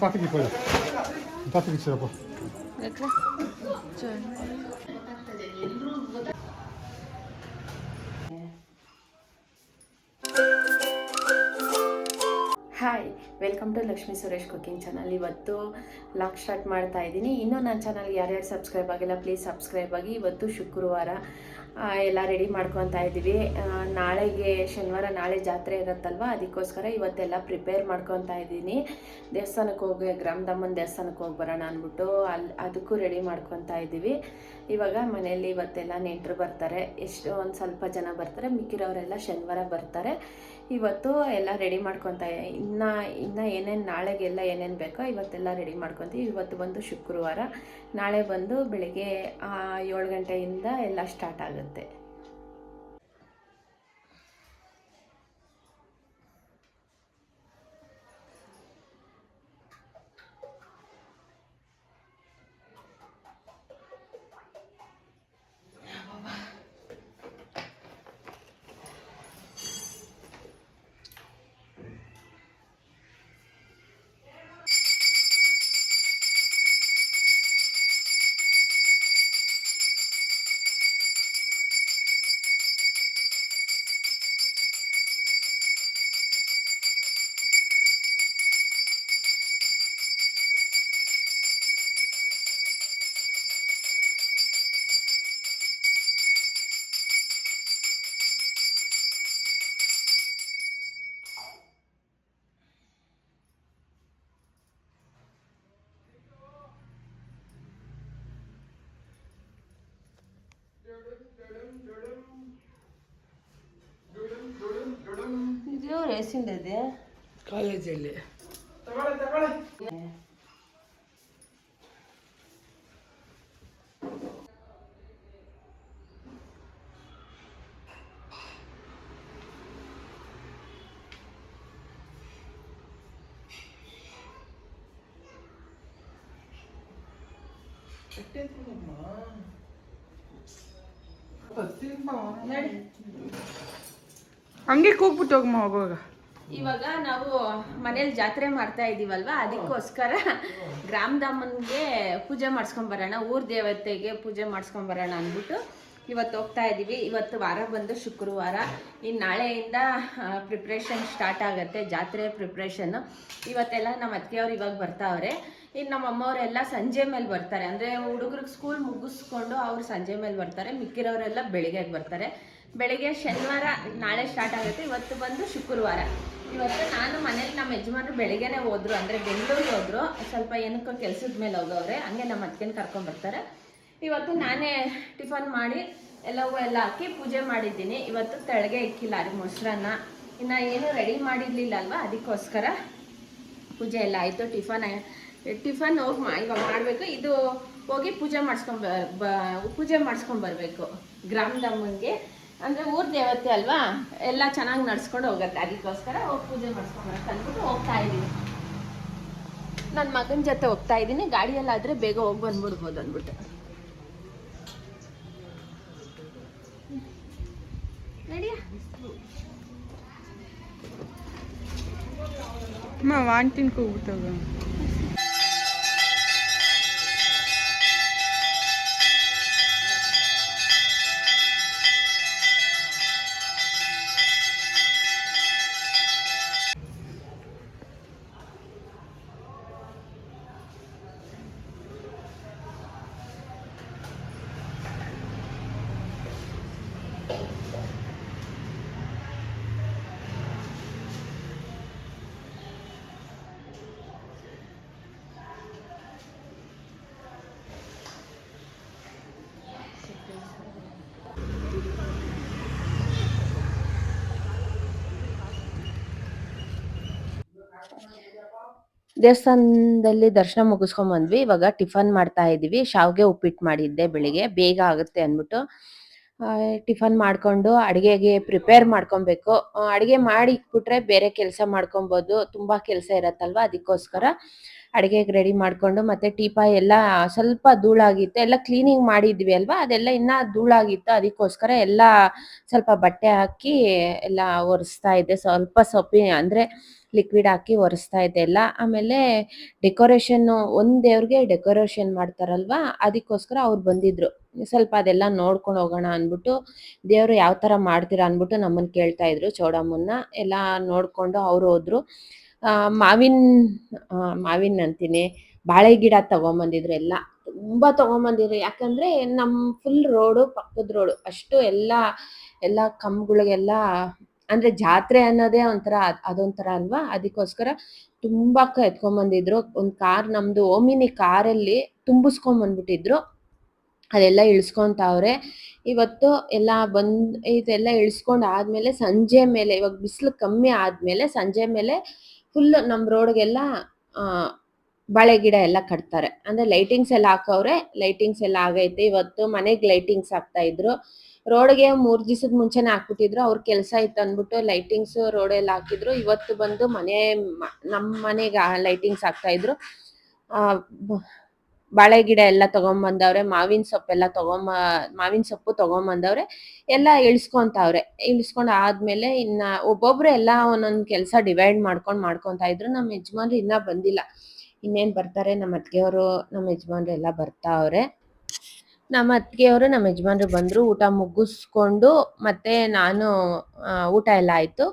তাতে কি করে? তাতে কিছু রাখো welcome to Lakshmi Suresh cooking channel ಇವತ್ತು ಲಾಕ್ ಸ್ಟಾರ್ಟ್ ಮಾಡ್ತಾ ಇದ್ದೀನಿ. ಇನ್ನೂ ನನ್ನ ಚಾನಲ್ ಯಾರ್ಯಾರು ಸಬ್ಸ್ಕ್ರೈಬ್ ಆಗಿಲ್ಲ ಪ್ಲೀಸ್ ಸಬ್ಸ್ಕ್ರೈಬ್ ಆಗಿ. ಇವತ್ತು ಶುಕ್ರವಾರ ಎಲ್ಲ ರೆಡಿ ಮಾಡ್ಕೊತಾ ಇದ್ದೀವಿ. ನಾಳೆಗೆ, ಶನಿವಾರ ನಾಳೆ ಜಾತ್ರೆ ಇರುತ್ತಲ್ವ? ಅದಕ್ಕೋಸ್ಕರ ಇವತ್ತೆಲ್ಲ ಪ್ರಿಪೇರ್ ಮಾಡ್ಕೊತಾ ಇದ್ದೀನಿ. ದೇವಸ್ಥಾನಕ್ಕೆ ಹೋಗಿ ಗ್ರಾಮದಮ್ಮನ ದೇವಸ್ಥಾನಕ್ಕೆ ಹೋಗಿ ಬರೋಣ ಅಂದ್ಬಿಟ್ಟು ಅಲ್ಲಿ ಅದಕ್ಕೂ ರೆಡಿ ಮಾಡ್ಕೊತಾ ಇದ್ದೀವಿ. ಇವಾಗ ಮನೆಯಲ್ಲಿ ಇವತ್ತೆಲ್ಲ ನೆಂಟರು ಬರ್ತಾರೆ. ಎಷ್ಟು ಒಂದು ಸ್ವಲ್ಪ ಜನ ಬರ್ತಾರೆ. ಮಿಕ್ಕಿರೋರೆಲ್ಲ ಶನಿವಾರ ಬರ್ತಾರೆ. ಇವತ್ತು ಎಲ್ಲ ರೆಡಿ ಮಾಡ್ಕೊತ ಇನ್ನು ಇನ್ನು ಏನೇನು ನಾಳೆಗೆಲ್ಲ ಏನೇನು ಬೇಕೋ ಇವತ್ತೆಲ್ಲ ರೆಡಿ ಮಾಡ್ಕೊತೀವಿ. ಇವತ್ತು ಬಂದು ಶುಕ್ರವಾರ, ನಾಳೆ ಬಂದು ಬೆಳಿಗ್ಗೆ ಏಳು ಗಂಟೆಯಿಂದ ಎಲ್ಲ ಸ್ಟಾರ್ಟ್ ಆಗುತ್ತೆ. ಇದು ರೇಸಿಂದ ಇದೆ ಕಾಲೇಜಲ್ಲಿ ಹಂಗೆ ಕೂಗ್ಬಿಟ್ಟು ಹೋಗಮ್ಮ ಹೋಗುವಾಗ. ಇವಾಗ ನಾವು ಮನೇಲಿ ಜಾತ್ರೆ ಮಾಡ್ತಾ ಇದೀವಲ್ವಾ? ಅದಕ್ಕೋಸ್ಕರ ಗ್ರಾಮದಮ್ಮನ್ಗೆ ಪೂಜೆ ಮಾಡಿಸ್ಕೊಂಡ್ ಬರೋಣ, ಊರ್ ದೇವತೆಗೆ ಪೂಜೆ ಮಾಡಿಸ್ಕೊಂಡ್ ಬರೋಣ ಅಂದ್ಬಿಟ್ಟು ಇವತ್ತು ಹೋಗ್ತಾ ಇದ್ದೀವಿ ಇವತ್ತು ವಾರ ಬಂದು ಶುಕ್ರವಾರ. ಇನ್ನು ನಾಳೆಯಿಂದ ಪ್ರಿಪ್ರೇಷನ್ ಸ್ಟಾರ್ಟ್ ಆಗುತ್ತೆ, ಜಾತ್ರೆ ಪ್ರಿಪ್ರೇಷನ್ ಇವತ್ತೆಲ್ಲ ನಮ್ಮ ಅತ್ತಿಗೆಯವ್ರು ಇವಾಗ ಬರ್ತಾವ್ರೆ. ಇನ್ನು ನಮ್ಮ ಅಮ್ಮವರೆಲ್ಲ ಸಂಜೆ ಮೇಲೆ ಬರ್ತಾರೆ. ಅಂದರೆ ಹುಡುಗರಿಗೆ ಸ್ಕೂಲ್ ಮುಗಿಸ್ಕೊಂಡು ಅವ್ರು ಸಂಜೆ ಮೇಲೆ ಬರ್ತಾರೆ. ಮಿಕ್ಕಿರೋರೆಲ್ಲ ಬೆಳಿಗ್ಗೆ ಬರ್ತಾರೆ. ಬೆಳಿಗ್ಗೆ ಶನಿವಾರ ನಾಳೆ ಸ್ಟಾರ್ಟ್ ಆಗುತ್ತೆ. ಇವತ್ತು ಬಂದು ಶುಕ್ರವಾರ. ಇವತ್ತು ನಾನು ಮನೇಲಿ ನಮ್ಮ ಯಜಮಾನ್ರು ಬೆಳಿಗ್ಗೆನೆ ಹೋದ್ರು, ಅಂದರೆ ಬೆಂಗಳೂರಿಗೆ ಹೋದ್ರು. ಸ್ವಲ್ಪ ಏನಕ್ಕೋ ಕೆಲ್ಸದ ಮೇಲೆ ಹೋಗವ್ರೆ ಹಂಗೆ ನಮ್ಮ ಅತ್ತಿಗೆನ ಕರ್ಕೊಂಡ್ಬರ್ತಾರೆ ಇವತ್ತು ನಾನೇ ಟಿಫನ್ ಮಾಡಿ, ಎಲ್ಲವೂ ಎಲ್ಲ ಹಾಕಿ ಪೂಜೆ ಮಾಡಿದ್ದೀನಿ. ಇವತ್ತು ತೆಳಗೆ ಇಕ್ಕಿಲ್ಲ ರೀ ಮೊಸರನ್ನ. ಇನ್ನು ಏನು ರೆಡಿ ಮಾಡಿರಲಿಲ್ಲ ಅಲ್ವಾ, ಅದಕ್ಕೋಸ್ಕರ ಪೂಜೆ ಎಲ್ಲ ಆಯಿತು. ಟಿಫನ್ ಟಿಫನ್ ಹೋಗಿ ಮಾ ಇವಾಗ ಮಾಡಬೇಕು. ಇದು ಹೋಗಿ ಪೂಜೆ ಮಾಡಿಸ್ಕೊಂಡ್ ಪೂಜೆ ಮಾಡಿಸ್ಕೊಂಡ್ ಬರಬೇಕು, ಗ್ರಾಮದಮ್ಮನಿಗೆ. ಅಂದರೆ ಊರ್ ದೇವತೆ ಅಲ್ವಾ? ಎಲ್ಲ ಚೆನ್ನಾಗಿ ನಡ್ಸ್ಕೊಂಡು ಹೋಗುತ್ತೆ. ಅದಕ್ಕೋಸ್ಕರ ಹೋಗಿ ಪೂಜೆ ಮಾಡಿಸ್ಕೊಂಬರಕ್ಕೆ ಅಂದ್ಬಿಟ್ಟು ಹೋಗ್ತಾ ಇದ್ದೀನಿ. ನನ್ನ ಮಗನ ಜೊತೆ ಹೋಗ್ತಾ ಇದ್ದೀನಿ. ಗಾಡಿಯಲ್ಲಾದರೆ ಬೇಗ ಹೋಗಿ ಬಂದ್ಬಿಡ್ಬೋದು ಅಂದ್ಬಿಟ್ಟು. ನಡಿಯ? ವಾಂಟಿನ ಕೂಗ್ಬಿಟ್ಟು ದೇವಸ್ಥಾನದಲ್ಲಿ ದರ್ಶನ ಮುಗಿಸ್ಕೊಂಡ್ ಬಂದ್ವಿ ಇವಾಗ ಟಿಫನ್ ಮಾಡ್ತಾ ಇದ್ದೀವಿ ಶಾವ್ಗೆ ಉಪ್ಪಿಟ್ಟು ಮಾಡಿದ್ದೆ ಬೆಳಿಗ್ಗೆ. ಬೇಗ ಆಗುತ್ತೆ ಅಂದ್ಬಿಟ್ಟು ಟಿಫನ್ ಮಾಡ್ಕೊಂಡು ಅಡಿಗೆಗೆ ಪ್ರಿಪೇರ್ ಮಾಡ್ಕೊಬೇಕು. ಅಡಿಗೆ ಮಾಡಿ ಇಟ್ಬಿಟ್ರೆ ಬೇರೆ ಕೆಲಸ ಮಾಡ್ಕೊಬೋದು. ತುಂಬಾ ಕೆಲಸ ಇರತ್ತಲ್ವಾ? ಅದಕ್ಕೋಸ್ಕರ ಅಡಿಗೆಗೆ ರೆಡಿ ಮಾಡ್ಕೊಂಡು ಮತ್ತೆ ಟೀಪಾಯ್ ಎಲ್ಲ ಸ್ವಲ್ಪ ಧೂಳಾಗಿತ್ತು, ಎಲ್ಲ ಕ್ಲೀನಿಂಗ್ ಮಾಡಿದ್ವಿ ಅಲ್ವಾ? ಅದೆಲ್ಲ ಇನ್ನ ಧೂಳಾಗಿತ್ತು. ಅದಕ್ಕೋಸ್ಕರ ಎಲ್ಲ ಸ್ವಲ್ಪ ಬಟ್ಟೆ ಹಾಕಿ ಎಲ್ಲ ಒರೆಸ್ತಾ ಇದ್ದೆ. ಸ್ವಲ್ಪ ಸೊಪ್ಪಿ ಅಂದ್ರೆ ಲಿಕ್ವಿಡ್ ಹಾಕಿ ಒರೆಸ್ತಾ ಇದ್ದೆ ಎಲ್ಲ. ಆಮೇಲೆ ಡೆಕೋರೇಷನ್ ಒಂದ್ ದೇವ್ರಿಗೆ ಡೆಕೋರೇಷನ್ ಮಾಡ್ತಾರಲ್ವಾ? ಅದಕ್ಕೋಸ್ಕರ ಅವ್ರು ಬಂದಿದ್ರು. ಸ್ವಲ್ಪ ಅದೆಲ್ಲ ನೋಡ್ಕೊಂಡು ಹೋಗೋಣ ಅಂದ್ಬಿಟ್ಟು, ದೇವ್ರು ಯಾವ ತರ ಮಾಡ್ತೀರಾ ಅಂದ್ಬಿಟ್ಟು ನಮ್ಮನ್ನ ಕೇಳ್ತಾ ಇದ್ರು, ಚೌಡಮ್ಮನ್ನ. ಎಲ್ಲ ನೋಡ್ಕೊಂಡು ಅವ್ರು ಹೋದ್ರು. ಮಾವಿನ ಮಾವಿನ ಅಂತೀನಿ. ಬಾಳೆ ಗಿಡ ತಗೊಂಬಂದಿದ್ರು ಎಲ್ಲ. ತುಂಬಾ ತಗೊಂಬಂದಿದ್ರು. ಯಾಕಂದ್ರೆ ನಮ್ಮ ಫುಲ್ ರೋಡು ಪಕ್ಕದ ರೋಡು ಅಷ್ಟು ಎಲ್ಲ ಎಲ್ಲ ಕಂಬಗಳಿಗೆಲ್ಲ, ಅಂದ್ರೆ ಜಾತ್ರೆ ಅನ್ನೋದೇ ಒಂಥರ ಅದ್- ಅದೊಂಥರ ಅಲ್ವಾ? ಅದಕ್ಕೋಸ್ಕರ ತುಂಬಾ ಎತ್ಕೊಂಬಂದಿದ್ರು. ಒಂದು ಕಾರ್ ನಮ್ದು ಓಮಿನಿ ಕಾರಲ್ಲಿ ತುಂಬಿಸ್ಕೊಂಬಂದ್ಬಿಟ್ಟಿದ್ರು. ಅದೆಲ್ಲ ಇಳಿಸ್ಕೊಂತಾವ್ರೆ. ಇವತ್ತು ಎಲ್ಲ ಬಂದ್, ಇದೆಲ್ಲ ಇಳಿಸ್ಕೊಂಡ್ ಆದ್ಮೇಲೆ ಸಂಜೆ ಮೇಲೆ, ಇವಾಗ ಬಿಸಿಲು ಕಮ್ಮಿ ಆದ್ಮೇಲೆ ಸಂಜೆ ಮೇಲೆ ಫುಲ್ ನಮ್ ರೋಡ್ಗೆಲ್ಲ ಬಾಳೆ ಗಿಡ ಎಲ್ಲ ಕಟ್ತಾರೆ. ಅಂದ್ರೆ ಲೈಟಿಂಗ್ಸ್ ಎಲ್ಲ ಹಾಕವ್ರೆ ಲೈಟಿಂಗ್ಸ್ ಎಲ್ಲ ಆಗೈತೆ. ಇವತ್ತು ಮನೆಗ್ ಲೈಟಿಂಗ್ಸ್ ಹಾಕ್ತಾ ಇದ್ರು. ರೋಡ್ಗೆ ಮೂರ್ ದಿವಸದ ಮುಂಚೆನೆ ಹಾಕ್ಬಿಟ್ಟಿದ್ರು. ಅವ್ರ ಕೆಲಸ ಇತ್ತು ಅಂದ್ಬಿಟ್ಟು ಲೈಟಿಂಗ್ಸ್ ರೋಡ್ ಎಲ್ಲ ಹಾಕಿದ್ರು. ಇವತ್ತು ಬಂದು ಮನೆ ನಮ್ಮ ನಮ್ ಮನೆಗೆ ಲೈಟಿಂಗ್ಸ್ ಹಾಕ್ತಾ ಇದ್ರು. ಬಾಳೆ ಗಿಡ ಎಲ್ಲ ತಗೊಂಬಂದವ್ರೆ, ಮಾವಿನ ಸೊಪ್ಪೆಲ್ಲ ತಗೊಂಬ, ಮಾವಿನ ಸೊಪ್ಪು ತಗೊಂಬಂದವ್ರೆ, ಎಲ್ಲ ಇಳಿಸ್ಕೊಂತಾವ್ರೆ. ಇಳಿಸ್ಕೊಂಡ್ ಆದ್ಮೇಲೆ ಇನ್ನ ಒಬ್ಬೊಬ್ರು ಎಲ್ಲ ಒಂದೊಂದ್ ಕೆಲಸ ಡಿವೈಡ್ ಮಾಡ್ಕೊಂಡ್ ಮಾಡ್ಕೊಂತಾ ಇದ್ರು ನಮ್ಮ ಯಜಮಾನ್ರು ಇನ್ನ ಬಂದಿಲ್ಲ. ಇನ್ನೇನ್ ಬರ್ತಾರೆ? ನಮ್ಮ ಅತ್ತಿಗೆಯವರು ನಮ್ಮ ಯಜಮಾನ್ರು ಎಲ್ಲ ಬರ್ತಾವ್ರೆ. ನಮ್ಮ ಅತ್ತಿಗೆಯವರು ನಮ್ಮ ಯಜಮಾನ್ರು ಬಂದರು, ಊಟ ಮುಗಿಸ್ಕೊಂಡು ಮತ್ತೆ ನಾನು ಊಟ ಎಲ್ಲ ಆಯಿತು.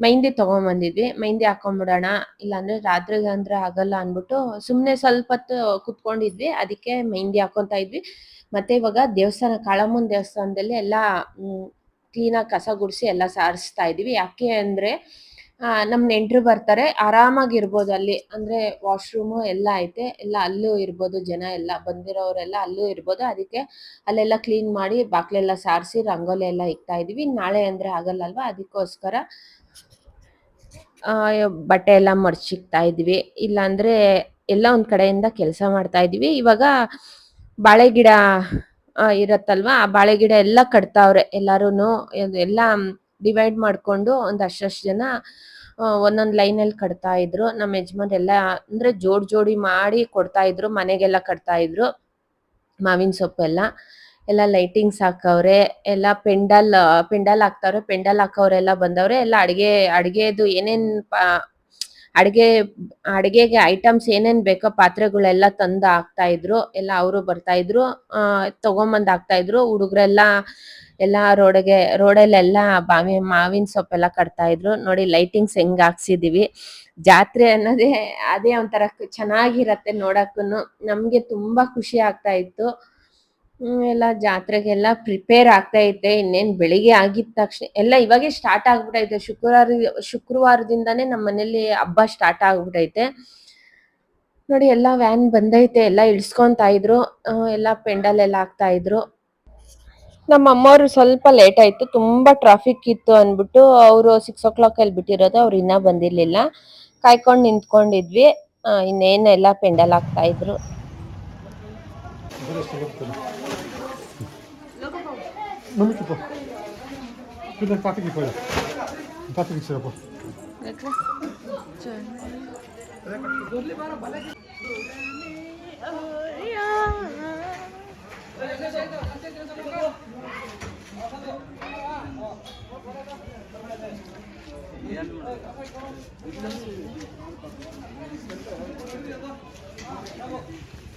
ಮೆಹಂದಿ ತೊಗೊಂಬಂದಿದ್ವಿ. ಮೆಹಂದಿ ಹಾಕೊಂಬಿಡೋಣ, ಇಲ್ಲಾಂದರೆ ರಾತ್ರಿಗೆ ಅಂದ್ರೆ ಆಗಲ್ಲ ಅಂದ್ಬಿಟ್ಟು ಸುಮ್ಮನೆ ಸ್ವಲ್ಪ ಹೊತ್ತು ಕುತ್ಕೊಂಡಿದ್ವಿ. ಅದಕ್ಕೆ ಮೆಹಂದಿ ಹಾಕೊತಾ ಇದ್ವಿ. ಮತ್ತೆ ಇವಾಗ ದೇವಸ್ಥಾನ, ಕಾಳಮ್ಮನ ದೇವಸ್ಥಾನದಲ್ಲಿ ಎಲ್ಲ ಕ್ಲೀನಾಗಿ ಕಸ ಗುಡಿಸಿ ಎಲ್ಲ ಸಾರಿಸ್ತಾ ಇದ್ವಿ ಯಾಕೆ ಅಂದ್ರೆ ನಮ್ ನೆಂಟರು ಬರ್ತಾರೆ. ಆರಾಮಾಗಿರ್ಬೋದು ಅಲ್ಲಿ. ಅಂದ್ರೆ ವಾಶ್ರೂಮು ಎಲ್ಲ ಐತೆ. ಎಲ್ಲ ಅಲ್ಲೂ ಇರ್ಬೋದು ಜನ ಎಲ್ಲ. ಬಂದಿರೋರೆಲ್ಲ ಅಲ್ಲೂ ಇರ್ಬೋದು. ಅದಕ್ಕೆ ಅಲ್ಲೆಲ್ಲ ಕ್ಲೀನ್ ಮಾಡಿ ಬಾಕ್ಲೆಲ್ಲ ಸಾರಿಸಿ ರಂಗೋಲಿ ಎಲ್ಲ ಇಕ್ತಾ ಇದೀವಿ. ನಾಳೆ ಅಂದ್ರೆ ಆಗಲ್ಲ ಅಲ್ವಾ ಅದಕ್ಕೋಸ್ಕರ ಬಟ್ಟೆ ಎಲ್ಲ ಮಡ್ಚಿಕ್ತಾ ಇದ್ವಿ. ಇಲ್ಲಾಂದ್ರೆ ಎಲ್ಲ ಒಂದು ಕಡೆಯಿಂದ ಕೆಲಸ ಮಾಡ್ತಾ ಇದೀವಿ. ಇವಾಗ ಬಾಳೆ ಗಿಡ ಇರತ್ತಲ್ವಾ? ಆ ಬಾಳೆ ಗಿಡ ಎಲ್ಲ ಕಟ್ತಾವ್ರೆ ಎಲ್ಲಾರು ಎಲ್- ಎಲ್ಲ ಡಿವೈಡ್ ಮಾಡ್ಕೊಂಡು ಒಂದ್ ಅಷ್ಟಷ್ಟು ಜನ ಒಂದೊಂದು ಅಲ್ಲಿ ಕಟ್ತಾ ಇದ್ರು. ನಮ್ಮ ಯಜಮಾನ್ರೆಲ್ಲ ಅಂದ್ರೆ ಜೋಡ್ ಜೋಡಿ ಮಾಡಿ ಕೊಡ್ತಾ ಇದ್ರು, ಮನೆಗೆಲ್ಲ ಕಟ್ತಾ ಇದ್ರು. ಮಾವಿನ ಸೊಪ್ಪು ಎಲ್ಲ ಎಲ್ಲ ಲೈಟಿಂಗ್ಸ್ ಹಾಕವ್ರೆ, ಎಲ್ಲ ಪೆಂಡಲ್ ಪೆಂಡಲ್ ಹಾಕ್ತಾವ್ರೆ, ಪೆಂಡಲ್ ಹಾಕವ್ರೆಲ್ಲ ಬಂದವ್ರೆ, ಎಲ್ಲ ಅಡಿಗೆ, ಅಡಿಗೆದು ಏನೇನ್ ಅಡಿಗೆ, ಅಡಿಗೆಗೆ ಐಟಮ್ಸ್ ಏನೇನ್ ಬೇಕೋ ಪಾತ್ರೆಗಳೆಲ್ಲ ತಂದು ಹಾಕ್ತಾ ಇದ್ರು. ಎಲ್ಲ ಅವರು ಬರ್ತಾ ಇದ್ರು. ತಗೊಂಬಂದ್ ಹಾಕ್ತಾ ಇದ್ರು. ಹುಡುಗ್ರೆಲ್ಲ ಎಲ್ಲ ರೋಡ್ಗೆ, ರೋಡಲ್ಲೆಲ್ಲ ಬಾವಿ, ಮಾವಿನ ಸೊಪ್ಪೆಲ್ಲ ಕಟ್ತಾ ಇದ್ರು. ನೋಡಿ ಲೈಟಿಂಗ್ಸ್ ಹೆಂಗ್ ಹಾಕ್ಸಿದೀವಿ. ಜಾತ್ರೆ ಅನ್ನೋದೇ ಅದೇ ಒಂಥರ ಚೆನ್ನಾಗಿರತ್ತೆ ನೋಡಕ್ಕೂ ನಮ್ಗೆ ತುಂಬಾ ಖುಷಿ ಆಗ್ತಾ ಇತ್ತು. ಎಲ್ಲ ಜಾತ್ರೆಗೆಲ್ಲ ಪ್ರಿಪೇರ್ ಆಗ್ತಾ ಇದ್ದೆ. ಇನ್ನೇನ್ ಬೆಳಿಗ್ಗೆ ಆಗಿದ ತಕ್ಷಣ, ಎಲ್ಲ ಇವಾಗೆ ಸ್ಟಾರ್ಟ್ ಆಗ್ಬಿಟ್ಟೈತೆ ಶುಕ್ರವಾರ, ಶುಕ್ರವಾರದಿಂದಾನೇ ನಮ್ಮ ಮನೇಲಿ ಹಬ್ಬ ಸ್ಟಾರ್ಟ್ ಆಗ್ಬಿಟ್ಟೈತೆ ನೋಡಿ ಎಲ್ಲ ವ್ಯಾನ್ ಬಂದೈತೆ, ಎಲ್ಲ ಇಳಿಸ್ಕೊಂತ ಇದ್ರು. ಎಲ್ಲ ಪೆಂಡಲ್ ಎಲ್ಲ ಹಾಕ್ತಾ ಇದ್ರು. ನಮ್ಮ ಅಮ್ಮವ್ರು ಸ್ವಲ್ಪ ಲೇಟ್ ಆಯ್ತು ತುಂಬಾ ಟ್ರಾಫಿಕ್ ಇತ್ತು ಅಂದ್ಬಿಟ್ಟು ಅವರು ಸಿಕ್ಸ್ ಓ ಕ್ಲಾಕ್ ಅಲ್ಲಿ ಬಿಟ್ಟಿರೋದು ಅವ್ರು ಇನ್ನ ಬಂದಿರ್ಲಿಲ್ಲ. ಕಾಯ್ಕೊಂಡು ನಿಂತ್ಕೊಂಡಿದ್ವಿ. ಆ, ಇನ್ನೇನೆಲ್ಲ ಪೆಂಡಲ್ ಆಗ್ತಾ ಇದ್ರು.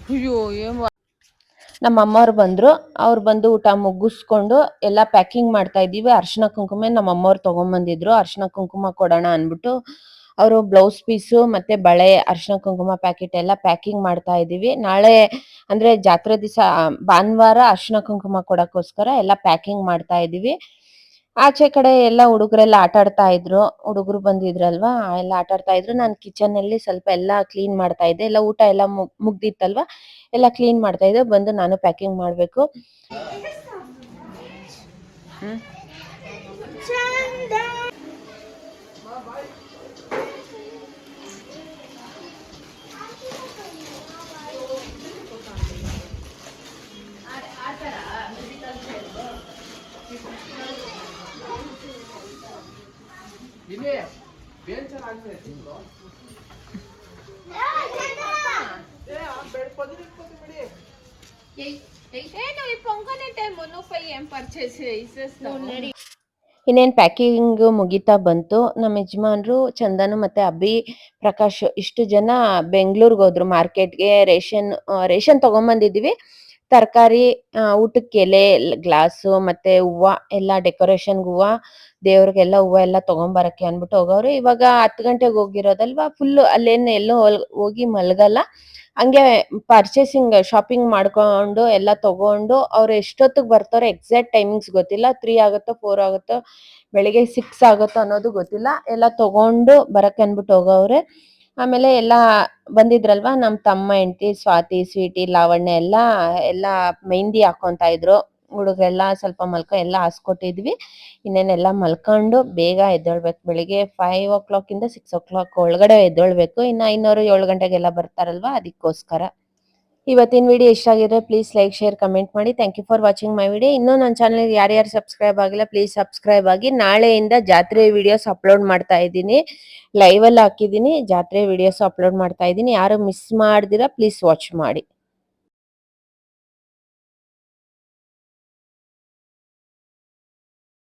ಅಯ್ಯೋ, ಏನ್ ನಮ್ಮ ಅಮ್ಮವ್ರು ಬಂದ್ರು. ಅವ್ರು ಬಂದು ಊಟ ಮುಗಿಸ್ಕೊಂಡು ಎಲ್ಲ ಪ್ಯಾಕಿಂಗ್ ಮಾಡ್ತಾ ಇದೀವಿ ಅರ್ಶಿನ ಕುಂಕುಮ ನಮ್ಮ ಅಮ್ಮವ್ರು ತಗೊಂಬಂದಿದ್ರು. ಅರ್ಶಿನ ಕುಂಕುಮ ಕೊಡೋಣ ಅನ್ಬಿಟ್ಟು ಅವರು ಬ್ಲೌಸ್ ಪೀಸು ಮತ್ತೆ ಬಳೆ ಅರ್ಶಿನ ಕುಂಕುಮ ಪ್ಯಾಕೆಟ್ ಎಲ್ಲ ಪ್ಯಾಕಿಂಗ್ ಮಾಡ್ತಾ ಇದೀವಿ ನಾಳೆ ಅಂದ್ರೆ ಜಾತ್ರೆ ದಿವಸ ಭಾನುವಾರ ಅರ್ಶಿನ ಕುಂಕುಮ ಕೊಡಕ್ಕೋಸ್ಕರ ಎಲ್ಲ ಪ್ಯಾಕಿಂಗ್ ಮಾಡ್ತಾ ಇದೀವಿ ಆಚೆ ಕಡೆ ಎಲ್ಲ ಹುಡುಗರೆಲ್ಲ ಆಟ ಆಡ್ತಾ ಇದ್ರು. ಹುಡುಗರು ಬಂದಿದ್ರಲ್ವಾ? ಎಲ್ಲ ಆಟ ಆಡ್ತಾ ಇದ್ರು. ನಾನು ಕಿಚನ್ ಅಲ್ಲಿ ಸ್ವಲ್ಪ ಎಲ್ಲ ಕ್ಲೀನ್ ಮಾಡ್ತಾ ಇದ್ದೆ. ಎಲ್ಲ ಊಟ ಎಲ್ಲ ಮುಗ್- ಮುಗ್ದಿತ್ತಲ್ವಾ? ಎಲ್ಲ ಕ್ಲೀನ್ ಮಾಡ್ತಾ ಇದ್ದೆ. ಬಂದು ನಾನು ಪ್ಯಾಕಿಂಗ್ ಮಾಡ್ಬೇಕು. ಇನ್ನೇನ್ ಇನ್ನೇನು ಪ್ಯಾಕಿಂಗ್ ಮುಗಿತಾ ಬಂತು ನಮ್ಮ ಯಜಮಾನ್ರು ಚಂದನು ಮತ್ತೆ ಅಭಿ ಪ್ರಕಾಶ್ ಇಷ್ಟು ಜನ ಬೆಂಗಳೂರಿಗೆ ಹೋದ್ರು ಮಾರ್ಕೆಟ್ಗೆ ರೇಷನ್ ರೇಷನ್ ತೊಗೊಂಬಂದಿದ್ದೀವಿ ತರಕಾರಿ ಊಟಕ್ಕೆ ಎಲೆ ಗ್ಲಾಸು ಮತ್ತೆ ಹೂವ ಎಲ್ಲ ಡೆಕೋರೇಷನ್ಗೆ ಹೂವ ದೇವ್ರಿಗೆಲ್ಲ ಹೂವ ಎಲ್ಲ ತೊಗೊಂಬರಕ್ಕೆ ಅಂದ್ಬಿಟ್ಟು ಹೋಗೋರು ಇವಾಗ ಹತ್ತು ಗಂಟೆಗೆ ಹೋಗಿರೋದಲ್ವಾ ಫುಲ್ ಅಲ್ಲೇನು ಎಲ್ಲೂ ಹೋಗಿ ಮಲಗಲ್ಲ ಹಂಗೆ ಪರ್ಚೇಸಿಂಗ್ ಶಾಪಿಂಗ್ ಮಾಡ್ಕೊಂಡು ಎಲ್ಲ ತಗೊಂಡು ಅವ್ರು ಎಷ್ಟೊತ್ತಿಗೆ ಬರ್ತಾರೆ ಎಕ್ಸಾಕ್ಟ್ ಟೈಮಿಂಗ್ಸ್ ಗೊತ್ತಿಲ್ಲ. ತ್ರೀ ಆಗುತ್ತೋ ಫೋರ್ ಆಗುತ್ತೋ, ಬೆಳಿಗ್ಗೆ ಸಿಕ್ಸ್ ಆಗುತ್ತೋ ಅನ್ನೋದು ಗೊತ್ತಿಲ್ಲ. ಎಲ್ಲ ತಗೊಂಡು ಬರಕ್ಕೆ ಅಂದ್ಬಿಟ್ಟು ಹೋಗೋವ್ರೆ. ಆಮೇಲೆ ಎಲ್ಲ ಬಂದಿದ್ರಲ್ವಾ ನಮ್ಮ ತಮ್ಮ, ಹೆಂಡತಿ, ಸ್ವಾತಿ, ಸ್ವೀಟಿ, ಲಾವಣ್ಯ ಎಲ್ಲ ಎಲ್ಲ ಮೆಹಂದಿ ಹಾಕೊಂತ ಇದ್ರು. ಹುಡುಗರೆಲ್ಲ ಸ್ವಲ್ಪ ಮಲ್ಕ, ಎಲ್ಲ ಹಾಸ್ಕೊಟ್ಟಿದ್ವಿ. ಇನ್ನೇನೆಲ್ಲ ಮಲ್ಕೊಂಡು ಬೇಗ ಎದ್ದೇಳ್ಬೇಕು. ಬೆಳಿಗ್ಗೆ ಫೈವ್ ಓ ಕ್ಲಾಕ್ ಇಂದ ಸಿಕ್ಸ್ ಓ ಕ್ಲಾಕ್ ಒಳಗಡೆ ಎದ್ದೇಳ್ಬೇಕು. ಇನ್ನ ಐನೂರು ಏಳು ಗಂಟೆಗೆಲ್ಲ ಬರ್ತಾರಲ್ವಾ? ಅದಕ್ಕೋಸ್ಕರ. ಇವತ್ತಿನ ವಿಡಿಯೋ ಇಷ್ಟ ಆಗಿದ್ರೆ ಪ್ಲೀಸ್ ಲೈಕ್ ಶೇರ್ ಕಮೆಂಟ್ ಮಾಡಿ. Thank you for watching my video ಇನ್ನೂ ನನ್ನ ಚಾನಲ್ಗೆ ಯಾರ್ಯಾರು ಸಬ್ಸ್ಕ್ರೈಬ್ ಆಗಿಲ್ಲ ಪ್ಲೀಸ್ ಸಬ್ಸ್ಕ್ರೈಬ್ ಆಗಿ. ನಾಳೆಯಿಂದ ಜಾತ್ರೆ ವಿಡಿಯೋಸ್ ಅಪ್ಲೋಡ್ ಮಾಡ್ತಾ ಇದ್ದೀನಿ. ಲೈವಲ್ಲಿ ಹಾಕಿದ್ದೀನಿ. ಜಾತ್ರೆ ವಿಡಿಯೋಸ್ ಅಪ್ಲೋಡ್ ಮಾಡ್ತಾ ಇದ್ದೀನಿ. ಯಾರು ಮಿಸ್ ಮಾಡ್ದಿರಾ ಪ್ಲೀಸ್ ವಾಚ್ ಮಾಡಿ.